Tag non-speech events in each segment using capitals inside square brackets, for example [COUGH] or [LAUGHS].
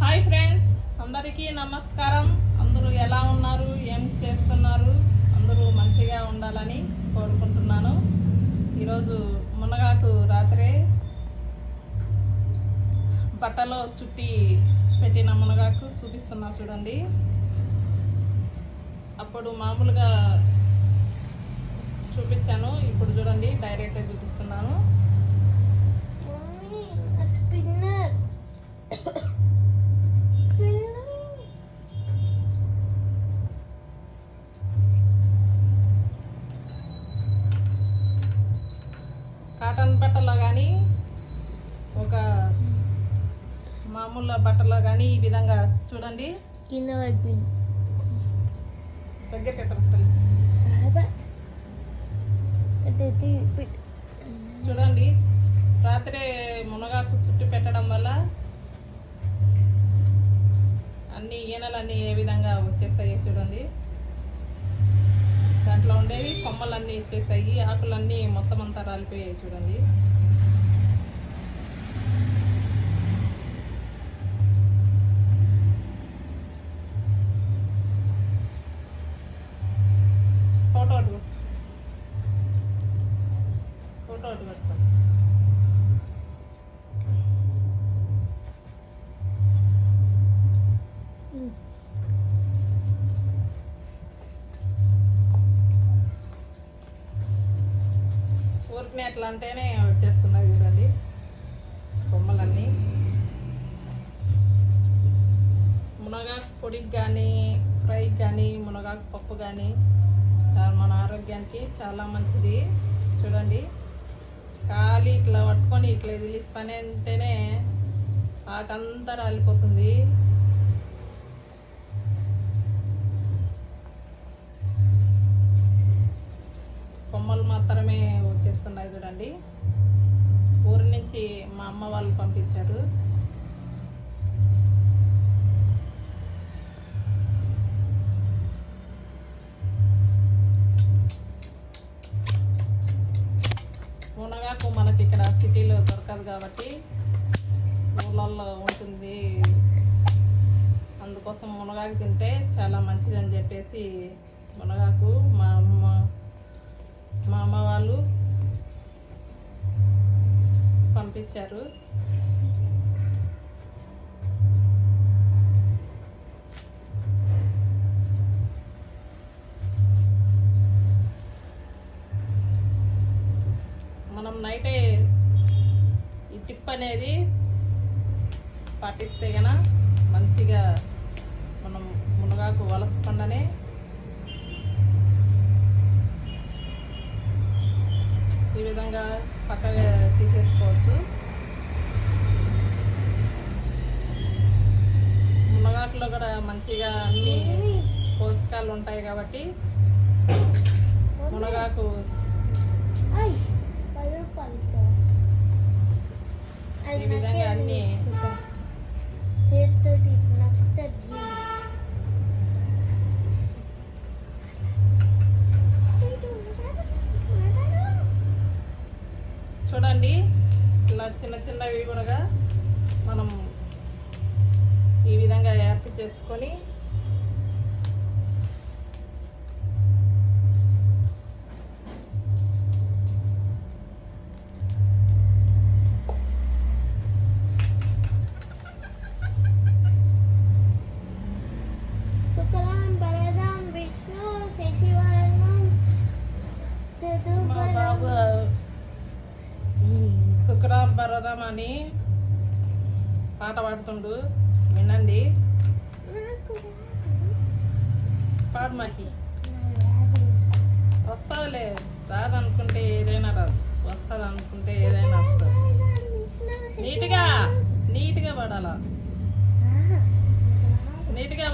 Hi friends అందరికీ నమస్కారం. అందరూ ఎలా ఉన్నారు? ఏం చేస్తున్నారు? అందరూ మంచిగా ఉండాలని కోరుకుంటున్నాను. ఈరోజు మునగాకు రాత్రే బట్టలో చుట్టి పెట్టిన మునగాకు చూపిస్తున్నా చూడండి. అప్పుడు మామూలుగా చూపించాను ఇప్పుడు చూడండి డైరెక్ట్గా చూపిస్తున్నాను. Mommy, a spinner. spinner. Cotton బట్టలో కానీ ఒక మామూలు బట్టలో కానీ ఈ విధంగా చూడండి. కింద పడిపోయింది. దగ్గర పెట్టరు చూడండి రాత్రి మునగాకు చుట్టు పెట్టడం వల్ల అన్ని ఈనెలన్నీ ఏ విధంగా వచ్చేస్తాయి చూడండి. దాంట్లో ఉండేవి కొమ్మలన్నీ వచ్చేసాయి ఆకులన్నీ మొత్తం అంతా రాలిపోయాయి చూడండి. ఎట్లా అంటేనే వచ్చేస్తున్నాయి చూడండి. కొమ్మలన్నీ మునగాకు పొడికి కానీ ఫ్రైకి కానీ మునగాకు పప్పు కానీ మన ఆరోగ్యానికి చాలా మంచిది. చూడండి. ఖాళీ ఇట్లా పట్టుకొని ఇట్లా వదిలిస్తానే అంటేనే ఆకంతా రాలిపోతుంది. అనేది పాటిస్తే గన మంచిగా మనం మునగాకు వలసకుండానే ఈ విధంగా పక్కగా తీసేసుకోవచ్చు. మునగాకులో కూడా మంచిగా అన్ని పోషకాలు ఉంటాయి కాబట్టి మునగాకు ఈ విధంగా అన్ని చేతితోటి చూడండి ఇలా చిన్న చిన్నవి కూడా మనం ఈ విధంగా ఏర్పాటు చేసుకొని శుక్రం భరదం విష్ణు శశివర్ణం మా బాబు శుక్రాం పర్వతం అని పాట పాడుతుండు వినండి పాడు మాకి వస్తుందిలే రాదనుకుంటే ఏదైనా రాదు వస్తుంది అనుకుంటే ఏదైనా వస్తుంది నీట్గా నీట్గా పాడాలా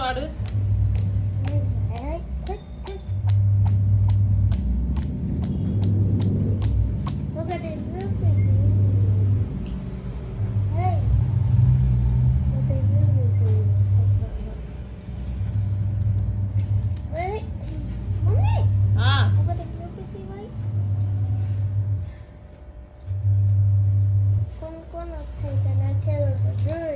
నీట్గా పాడు ఒకటి రూపీస్ ఒకటి రూపీస్ మమ్మీ ఆ, ఒకటి రూపీస్ ఇవ్వాలి కొన్ని కొన్ని వస్తాయి కదా చదువు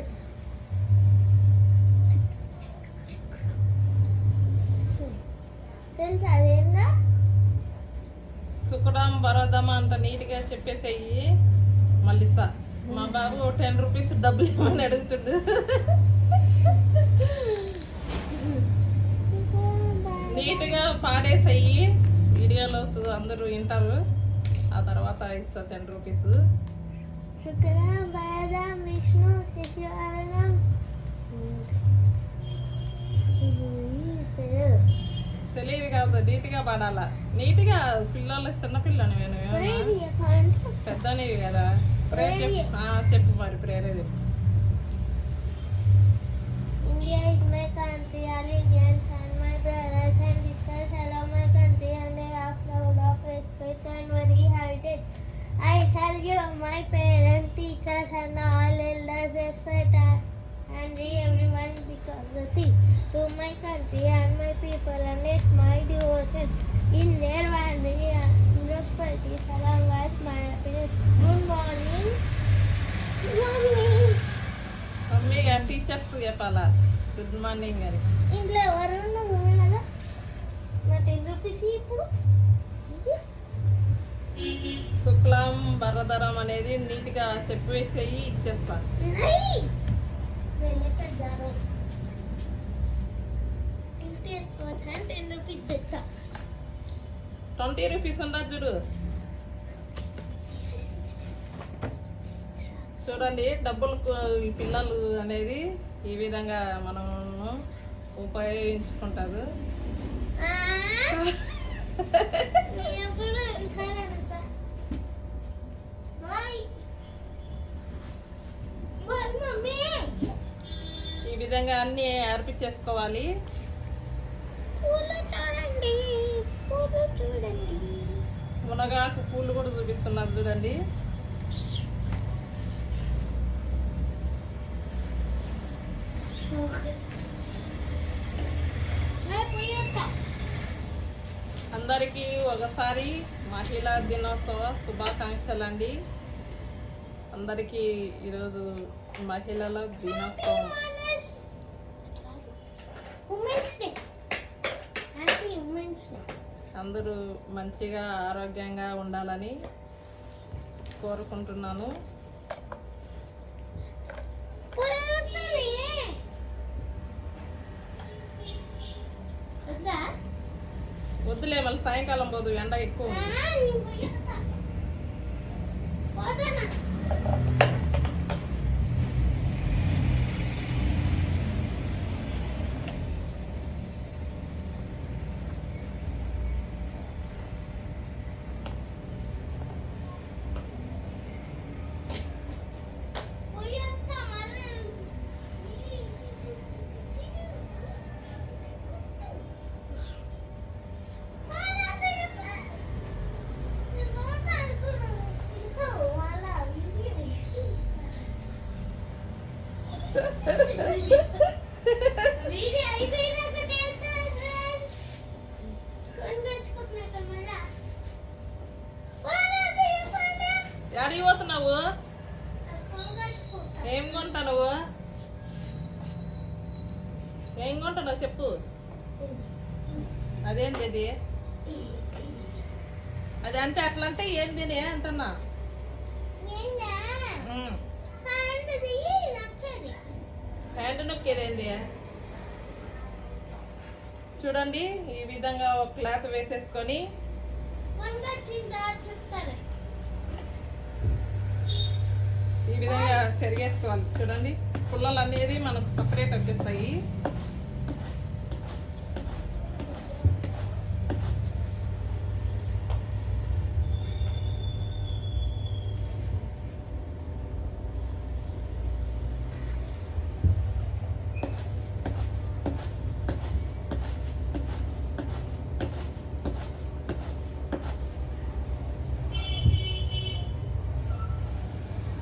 బరోదమా అంత చెప్పేసేయి. మళ్ళీ సార్ మా బాబు టెన్ రూపీస్ డబ్బులు ఇవ్వమని అడుగుతుండు. నీట్గా పాడేసేయి. వీడియోలో అందరూ వింటారు. ఆ తర్వాత ఇస్తా టెన్ రూపీస్ శుక్రం విష్ణు తెలియదు కాదు నీట్గా పాడాలా నీట్గా పిల్లలు చిన్న పిల్లని నేను పెద్దనివి కదా చెప్పు చెప్పు మరి ప్రేరే చెప్పు India is my country, all Indians and my brothers and sisters allow my country and they are proud of respect and very heritage. I shall give my parents, teachers and all elders respect and and everyone because the sea to my country and my people and devotion in their vanity and prosperity with my happiness. Good morning. Good morning. Mummy గారు teachers చెప్పాలా good morning అని ఇంట్లో ఎవరు నువ్వే కదా నా ten rupees ఇప్పుడు శుక్లం భరధరం అనేది నీట్గా చెప్పేసేయి ఇచ్చేస్తా టెన్ రూపీస్ తెచ్చా ట్వంటీ రూపీస్ ఉండదు చూడు. చూడండి డబ్బులు పిల్లలు అనేది ఈ విధంగా మనం ఉపయోగించుకుంటారు. [LAUGHS] ఈ విధంగా అన్ని అర్పించేసుకోవాలి చూడండి. మునగాకు పూలు కూడా చూపిస్తున్నారు చూడండి. అందరికీ ఒకసారి మహిళా దినోత్సవ శుభాకాంక్షలు అండి. అందరికీ ఈరోజు మహిళల దినోత్సవం. Women's day happy women's day అందరూ మంచిగా ఆరోగ్యంగా ఉండాలని కోరుకుంటున్నాను. వద్దా? వద్దులే మళ్ళీ సాయంకాలం పోదు ఎండ ఎక్కువ ఉంది. వీడి అయిపోయినాక చేస్తాను ఫ్రెండ్స్ కొనుకొచ్చుకుంటున్నాక మళ్ళా ఎక్కడికి పోతున్నావు కొనుకొచ్చుకుంటా ఏం కొంటా నువ్వు ఏం కొంటున్నావు చెప్పు అదేంటి అది అది అంటే అట్లా అంటే ఏంది నే అంటున్నా హ్యాండ్ నొక్కేదేంది? చూడండి ఈ విధంగా ఒక క్లాత్ వేసేసుకొని ఈ విధంగా చెరిగేసుకోవాలి. చూడండి పుల్లలు అనేది మనకు సపరేట్ వచ్చేస్తాయి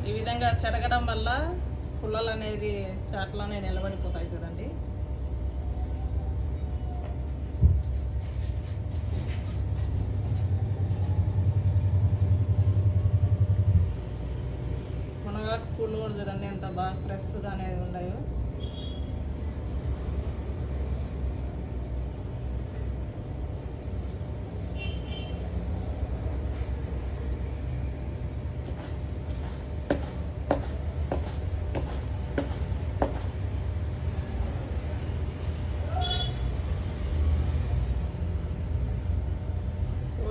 ఈ విధంగా చెరగడం వల్ల పుల్లలు అనేది చాట్లోనే నిలబడిపోతాయి చూడండి. మునగాకు పూలు కూడా చూడండి ఎంత బాగా ఫ్రెష్గా అనేది ఉన్నాయో.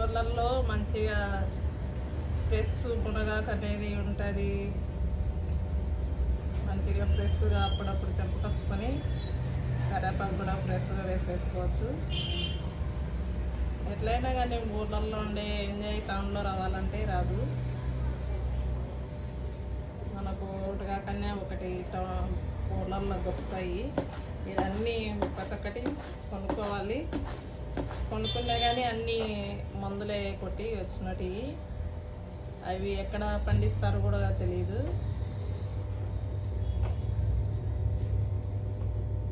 ఊర్లలో మంచిగా ఫ్రెష్ మునగాకు అనేది ఉంటుంది. మంచిగా ఫ్రెష్గా అప్పుడప్పుడు తెంపుకొచ్చుకొని కరేపాకు కూడా ఫ్రెష్గా వేసేసుకోవచ్చు. ఎట్లయినా కానీ ఊర్లలో ఉండే ఎంజాయ్ టౌన్లో రావాలంటే రాదు. మనకు ఒకటి కాకనే ఒకటి ఊర్లలో దొరుకుతాయి. ఇవన్నీ ప్రతి ఒక్కటి కొనుక్కోవాలి. కొనుక్కున్నా కానీ అన్నీ మందులే కొట్టి వచ్చినవి అవి ఎక్కడ పండిస్తారో కూడా తెలియదు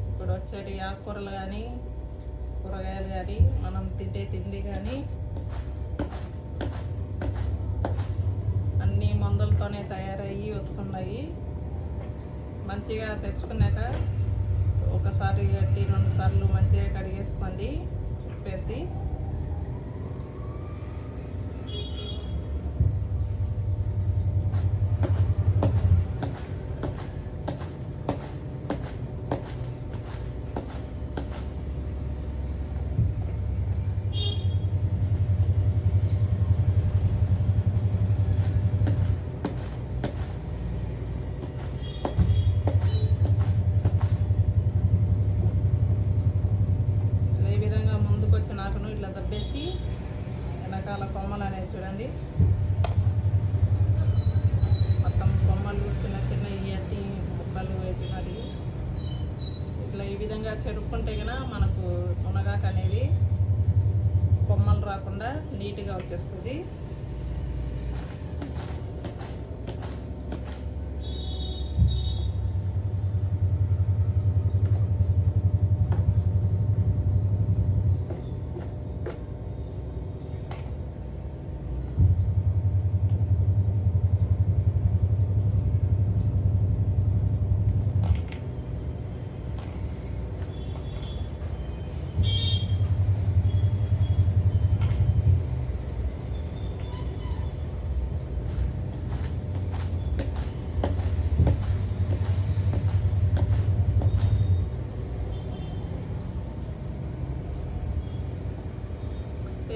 ఇప్పుడు వచ్చేటి ఆకుకూరలు కానీ కూరగాయలు కానీ మనం తింటే తిండి కానీ అన్ని మందులతోనే తయారయ్యి వస్తున్నాయి. మంచిగా తెచ్చుకున్నాక ఒకసారి కట్టి రెండు సార్లు మంచిగా కడిగేసుకోండి. ఉప్పేసి ఇట్లా ఈ విధంగా ముందుకు వచ్చి నాకును ఇట్లా దబ్బేసి వెనకాల కొమ్మలు అనేది చూడండి. మొత్తం కొమ్మలు చిన్న చిన్న ఇయ్యంటి ముక్కలు వేపినది ఇట్లా ఈ విధంగా చెరుక్కుంటే కనుక మనకు మునగాకు అనేది కొమ్మలు రాకుండా నీట్గా వచ్చేస్తుంది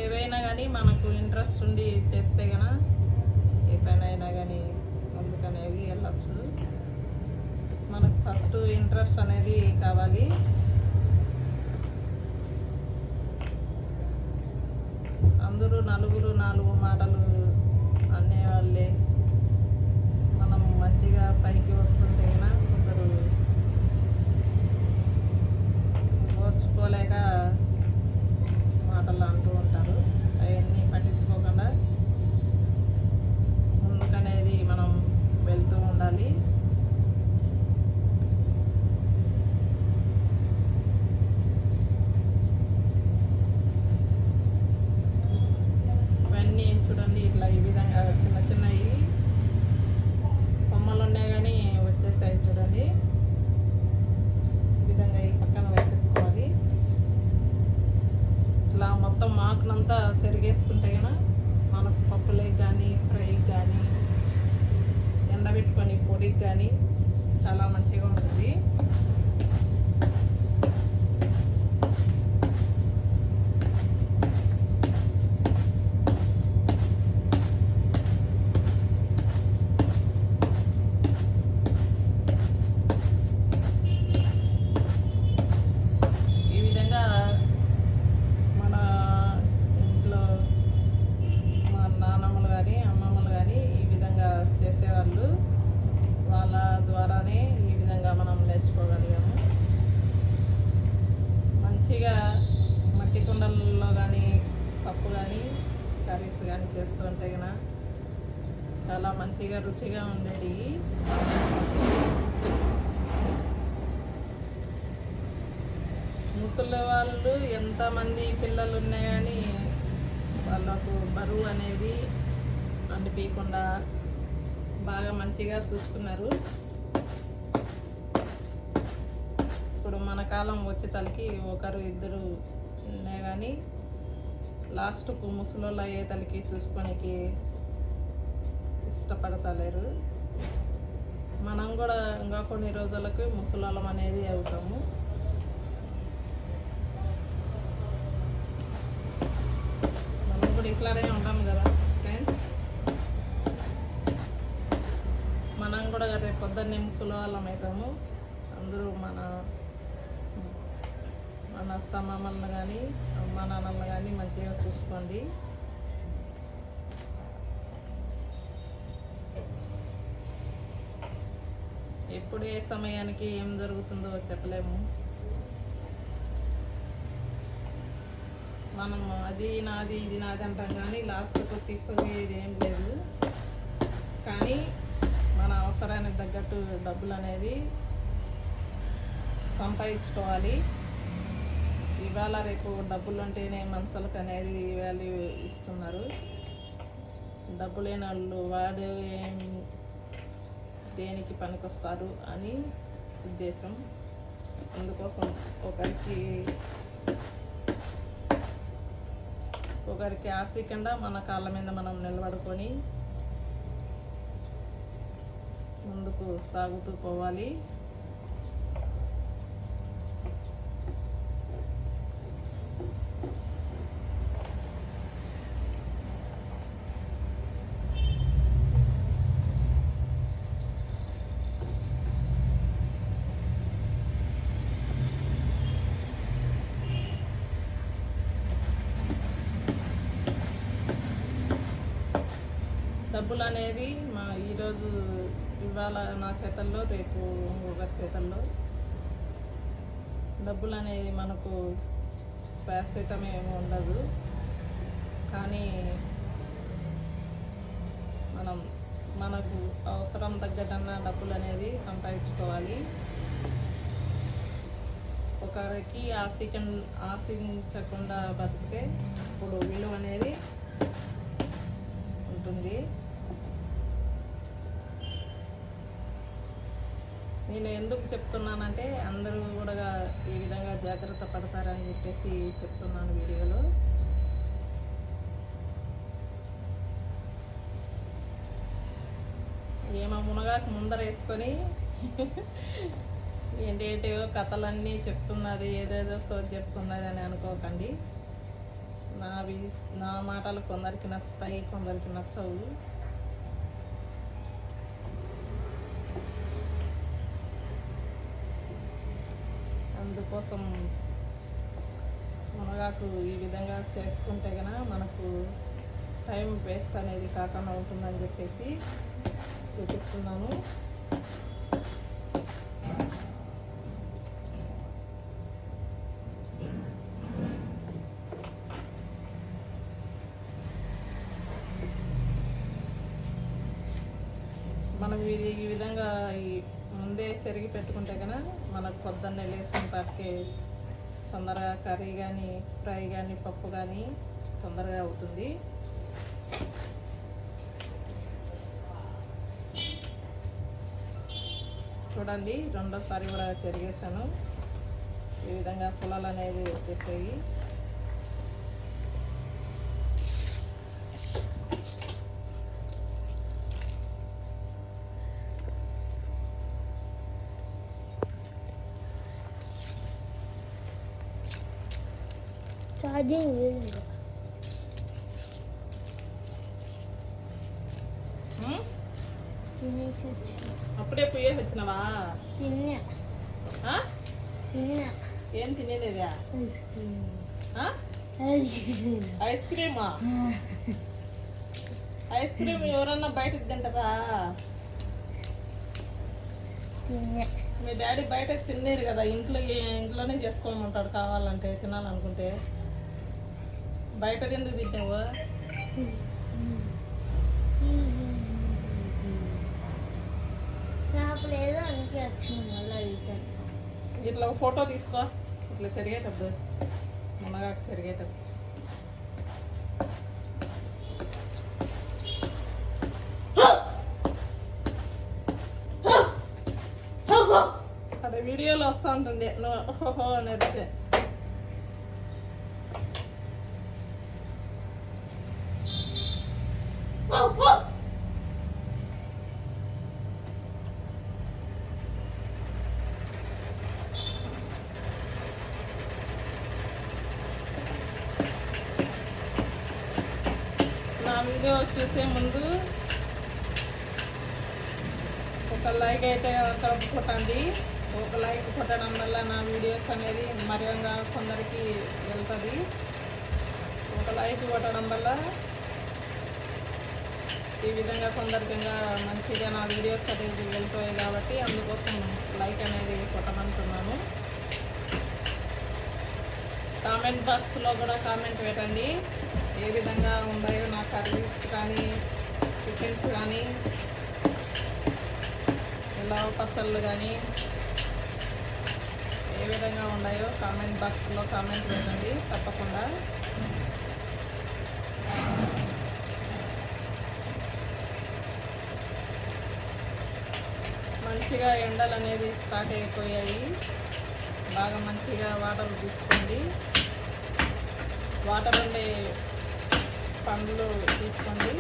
ఏవైనా కానీ ఇంట్రెస్ట్ ఉండి చేస్తే గన ఏ పని అయినా కానీ ముందుకనేది వెళ్ళచ్చు. మనకు ఫస్ట్ ఇంట్రెస్ట్ అనేది కావాలి. అందరూ నలుగురు నాలుగు మాటలు అనేవాళ్ళే. మనం మంచిగా పైకి వస్తుంటే కొందరు ఓర్చుకోలేక మాటలు అంటూ ఉంటారు అవన్నీ పట్టించుకోకుండా ముందుకనేది మనం వెళ్తూ ఉండాలి ఇవన్నీ చూడండి ఇట్లా ఈ విధంగా చిన్న చిన్నవి కొమ్మలు ఉన్నాయి కానీ వచ్చేసాయి చూడండి ఈ విధంగా ఈ పక్కన వేసేసుకోవాలి ఇట్లా మొత్తం మాకునంతా సెరిగేసుకుంటే కనుక మనకు పప్పులకి కానీ ఫ్రైకి కానీ ఎండబెట్టుకొని పొడికి కానీ చాలా మంచిగా ఉంటుంది ఈ విధంగా మన ఇంట్లో మా నాన్నమ్మలు కానీ అమ్మమ్మలు కానీ ఈ విధంగా చేసేవాళ్ళు వాళ్ళ ద్వారానే ఈ విధంగా మనం నేర్చుకోగలిగాము మంచిగా మట్టి కుండలలో కానీ పప్పు కానీ కర్రీస్ కానీ చేస్తూ ఉంటే కనుక చాలా మంచిగా రుచిగా ఉండేవి ముసలి వాళ్ళు ఎంతమంది పిల్లలు ఉన్నాయని కానీ వాళ్ళకు బరువు అనేది అనిపించకుండా బాగా మంచిగా చూసుకున్నారు. ఇప్పుడు మన కాలం వచ్చే తలకి ఒకరు ఇద్దరు ఉన్నాయి కానీ లాస్ట్కు ముసలోళ్ళు అయ్యే తలకి చూసుకోనికి ఇష్టపడతలేరు. మనం కూడా ఇంకా కొన్ని రోజులకు ముసలోళ్ళం అనేది అవుతాము మనం కూడా ఇంట్లోనే ఉంటాం కదా ఫ్రెండ్స్ మనం కూడా రేపు పొద్దున్నే ముసలి అవుతాము. అందరూ మన మన అత్త మామల్ని కానీ అమ్మ నాన్నలను కానీ మంచిగా చూసుకోండి. ఎప్పుడు ఏ సమయానికి ఏం జరుగుతుందో చెప్పలేము. మనం అది నాది ఇది నాది అంటాం కానీ లాస్ట్కి తీసుకునేది ఏం లేదు. కానీ మన అవసరానికి తగ్గట్టు డబ్బులు అనేది సంపాదించుకోవాలి. ఇవాళ రేపు డబ్బులు ఉంటేనే మనుషులకు అనేది వాల్యూ ఇస్తున్నారు. డబ్బు లేని వాళ్ళు వాడు ఏం దేనికి పనికొస్తారు అని ఉద్దేశం. అందుకోసం ఒకరికి ఒకరికి ఆశికుండా మన కాళ్ళ మీద మనం నిలబడుకొని ముందుకు సాగుతూ పోవాలి డబ్బులు అనేది మా ఈరోజు ఇవాళ నా చేతల్లో రేపు ఇంకొకరి చేతల్లో. డబ్బులు అనేది మనకు శాశ్వతం ఏమి ఉండదు. కానీ మనం మనకు అవసరం తగ్గటన్న డబ్బులు అనేది సంపాదించుకోవాలి. ఒకరికి ఆశిక ఆశించకుండా బతికితే ఇప్పుడు విలువ అనేది ఉంటుంది. నేను ఎందుకు చెప్తున్నానంటే అందరూ కూడా ఈ విధంగా జాగ్రత్త పడతారని చెప్పేసి చెప్తున్నాను వీడియోలో. ఏమో మునగాకు ముందర వేసుకొని [LAUGHS] ఏంటేంటివో కథలన్నీ చెప్తున్నది ఏదేదో సోది చెప్తున్నది అని అనుకోకండి. నావి నా మాటలు కొందరికి నచ్చుతాయి కొందరికి నచ్చవు. అందుకోసం మునగాకు ఈ విధంగా చేసుకుంటే కనుక మనకు టైం వేస్ట్ అనేది కాకుండా ఉంటుందని చెప్పేసి చూపిస్తున్నాను. మనం ఇది ఈ విధంగా ఈ ముందే చెరిగి పెట్టుకుంటే కనుక మనకు పొద్దున్నే లేచిన పాటికి తొందరగా కర్రీ కానీ ఫ్రై కానీ పప్పు కానీ తొందరగా అవుతుంది. చూడండి రెండోసారి కూడా చెరిగేసాను ఈ విధంగా పొలాలు అనేది వచ్చేసాయి. వచ్చా. అప్పుడే పోయేసి వచ్చినావా? తిన్నా? తిన్నా. ఏం తినేలేదా? Ice cream? Ice cream. ఎవరన్నా బయటకు తింటారా? మీ డాడీ బయట తినేరు కదా ఇంట్లో ఇంట్లోనే చేసుకోమంటాడు కావాలంటే తినాలనుకుంటే. బయట ఎందుకు తింటావు? లేదు అందుకే వచ్చింది మళ్ళీ ఇట్లా ఒక ఫోటో తీసుకో. ఇట్లా చెరిగేటప్పుడు. మునగాకు చెరిగేటప్పుడు. అదే వీడియోలో వస్తూ ఉంటుంది నువ్వు అనేది వీడియో చూసే ముందు ఒక లైక్ అయితే ఒక కొట్టండి ఒక లైక్ కొట్టడం వల్ల లైఫ్ అనేది మరింగా కొందరికి వెళ్తుంది. ఒక లైఫ్ కొట్టడం వల్ల ఈ విధంగా కొందరికంగా మంచిగా నా వీడియోస్ అనేది వెళ్తాయి కాబట్టి అందుకోసం లైక్ అనేది కొట్టమంటున్నాను. కామెంట్ బాక్స్లో కూడా కామెంట్ పెట్టండి. ఏ విధంగా ఉన్నాయో నా కర్రీస్ కానీ చికెన్స్ కానీ ఇలా పచ్చళ్ళు కానీ విధంగా ఉన్నాయో కామెంట్ బాక్స్లో కామెంట్ పెట్టండి తప్పకుండా. మంచిగా ఎండలు అనేది స్టార్ట్ అయిపోయాయి. బాగా మంచిగా వాటర్ తీసుకోండి. వాటర్ ఉండే పండ్లు తీసుకోండి.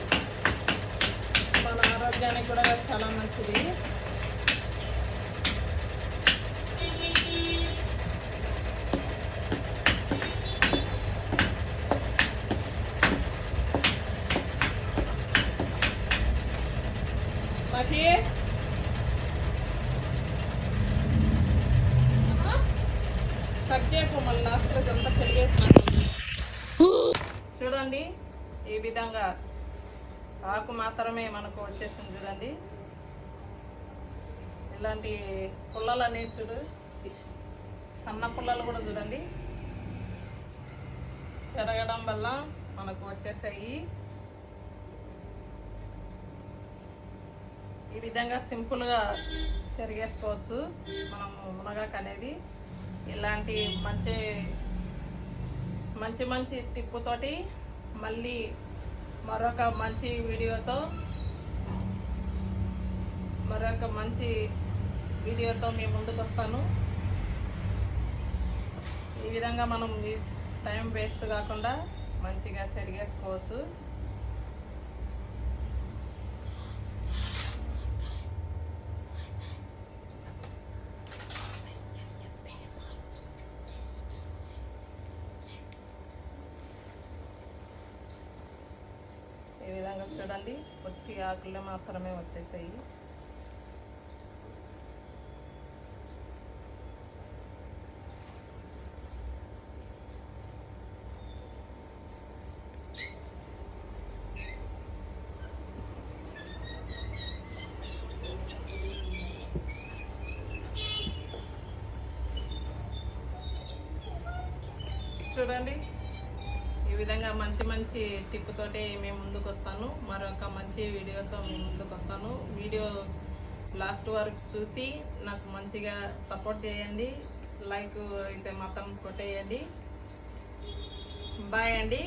మన ఆరోగ్యానికి కూడా చాలా మంచిది మహి కట్ చేయకు మళ్ళీ లాస్ట్లో అంతా పెరిగేసినట్టు చూడండి ఈ విధంగా ఆకు మాత్రమే మనకు వచ్చేసింది చూడండి ఇలాంటి పుల్లలు అనేవి చూడు. సన్న పుల్లలు కూడా చూడండి. చెరగడం వల్ల మనకు వచ్చేసాయి. ఈ విధంగా సింపుల్గా చెరిగేసుకోవచ్చు. మనం మునగాకు అనేది. ఇలాంటి మంచి మంచి మంచి టిప్పుతోటి మళ్ళీ మరొక మంచి వీడియోతో మరొక మంచి వీడియోతో మీ ముందుకు వస్తాను. ఈ విధంగా మనం మీ టైం వేస్ట్ కాకుండా మంచిగా చెరిగేసుకోవచ్చు. ఈ విధంగా చూడండి పొట్టి ఆకులు మాత్రమే వచ్చేసాయి. టిప్పుతోటి మేము ముందుకు వస్తాను మరొక మంచి వీడియోతో మేము ముందుకు వస్తాను వీడియో లాస్ట్ వరకు చూసి నాకు మంచిగా సపోర్ట్ చేయండి. లైక్ అయితే మాత్రం కొట్టేయండి. బాయ్ అండి.